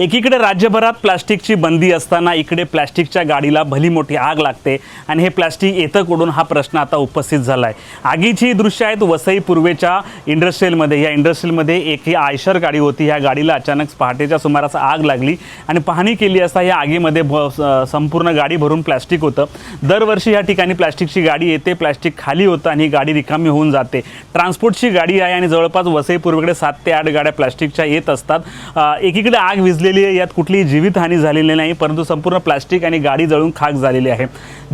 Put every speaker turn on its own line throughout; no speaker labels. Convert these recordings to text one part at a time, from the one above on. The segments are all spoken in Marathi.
एकीकडे राज्यभरात प्लास्टिकची बंदी असताना इकडे प्लास्टिकच्या गाडीला भली मोठी आग लागते आणि हे प्लास्टिक येतं कुठून हा प्रश्न आता उपस्थित झाला आहे आगीची ही दृश्य आहेत वसई पूर्वेच्या इंडस्ट्रीयलमध्ये. या इंडस्ट्रीयलमध्ये एक ही आयशर गाडी होती. ह्या गाडीला अचानक पहाटेच्या सुमारास आग लागली आणि पाहणी केली असता या आगीमध्ये भ संपूर्ण गाडी भरून प्लास्टिक होतं. दरवर्षी या ठिकाणी प्लॅस्टिकची गाडी येते प्लास्टिक खाली होतं आणि ही गाडी रिकामी होऊन जाते. ट्रान्सपोर्टची गाडी आहे आणि जवळपास वसई पूर्वेकडे सात ते आठ गाड्या प्लॅस्टिकच्या येत असतात. एकीकडे आग विझलेली आहे. यात कुठलीही जीवितहानी झालेली नाही परंतु संपूर्ण प्लास्टिक आणि गाडी जळून खाक झालेली आहे.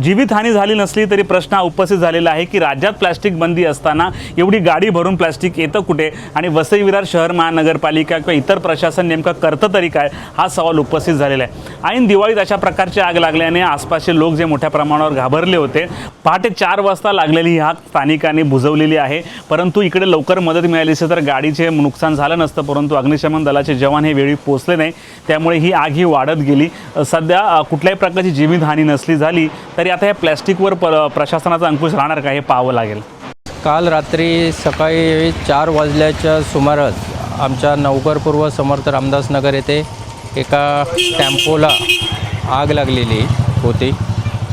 जीवितहानी झाली नसली तरी प्रश्न हा उपस्थित झालेला आहे की राज्यात प्लास्टिक बंदी असताना एवढी गाडी भरून प्लास्टिक येतं कुठे आणि वसई विरार शहर महानगरपालिका किंवा इतर प्रशासन नेमकं करतं तरी काय? हा सवाल उपस्थित झालेला आहे. ऐन दिवाळीत अशा प्रकारची आग लागल्याने आसपासचे लोक जे मोठ्या प्रमाणावर घाबरले होते पहाटे चार वाजता लागलेली ही आग स्थानिकांनी बुजवलेली आहे. परंतु इकडे लवकर मदत मिळाली असेल तर गाडीचे नुकसान झालं नसतं परंतु अग्निशमन दलाचे जवान हे वेळी पोहोचले नाही. त्यामुळे ही आग ही वाढत गेली. सध्या कुठल्याही प्रकारची जीवितहानी नसली झाली तरी आता या प्लॅस्टिकवर प प्रशासनाचा अंकुश राहणार का हे पाहावं लागेल.
काल रात्री सकाळी चार वाजल्याच्या सुमारास आमच्या नवकर पूर्व समर्थ रामदास नगर येथे एका टॅम्पोला आग लागलेली होती.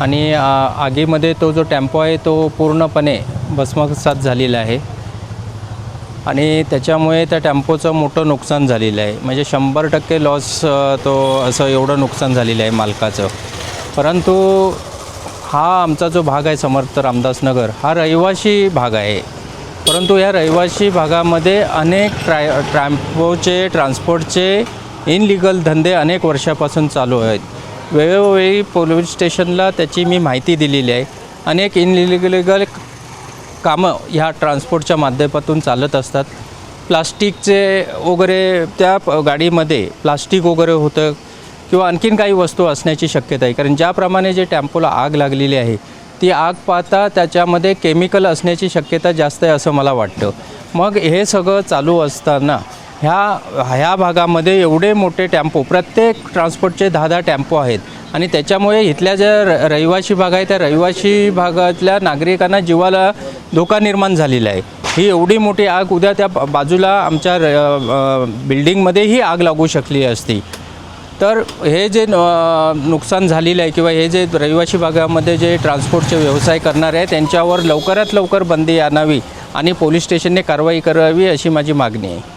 आणि आगीमध्ये तो जो टॅम्पो आहे तो पूर्णपणे भस्मसात झालेला आहे. आणि त्याच्यामुळे त्या टॅम्पोचं मोठं नुकसान झालेलं आहे. म्हणजे शंभर टक्के लॉस तो असं एवढं नुकसान झालेलं आहे मालकाचं. परंतु हा आमचा जो भाग आहे समर्थ रामदासनगर हा रहिवासी भाग आहे. परंतु या रहिवासी भागामध्ये अनेक ट्राय ट्रॅम्पोचे ट्रान्सपोर्टचे इनलिगल धंदे अनेक वर्षापासून चालू आहेत. वेळोवेळी पोलीस स्टेशनला त्याची मी माहिती दिलेली आहे. अनेक इनलिगल कामं ह्या ट्रान्सपोर्टच्या माध्यमातून चालत असतात. प्लास्टिकचे वगैरे त्या प- गाडीमध्ये प्लास्टिक वगैरे होतं किंवा आणखीन काही वस्तू असण्याची शक्यता आहे. कारण ज्याप्रमाणे जे टेम्पोला आग लागलेली आहे ती आग पाहता त्याच्यामध्ये केमिकल असण्याची शक्यता जास्त आहे असं मला वाटतं. मग हे सगळं चालू असताना ह्या ह्या भागामध्ये एवढे मोठे टॅम्पो प्रत्येक ट्रान्सपोर्टचे दहा दहा टॅम्पो आहेत. आणि त्याच्यामुळे इथल्या ज्या र रहिवासी भाग आहे त्या रहिवासी भागातल्या नागरिकांना जीवाला धोका निर्माण झालेला आहे. ही एवढी मोठी आग उद्या त्या बाजूला आमच्या र बिल्डिंगमध्येही आग लागू शकली असती. तर हे जे नुकसान झालेलं आहे किंवा हे जे रहिवासी भागामध्ये जे ट्रान्सपोर्टचे व्यवसाय करणारे आहे त्यांच्यावर लवकरात लवकर बंदी आणावी आणि पोलीस स्टेशनने कारवाई करावी अशी माझी मागणी आहे.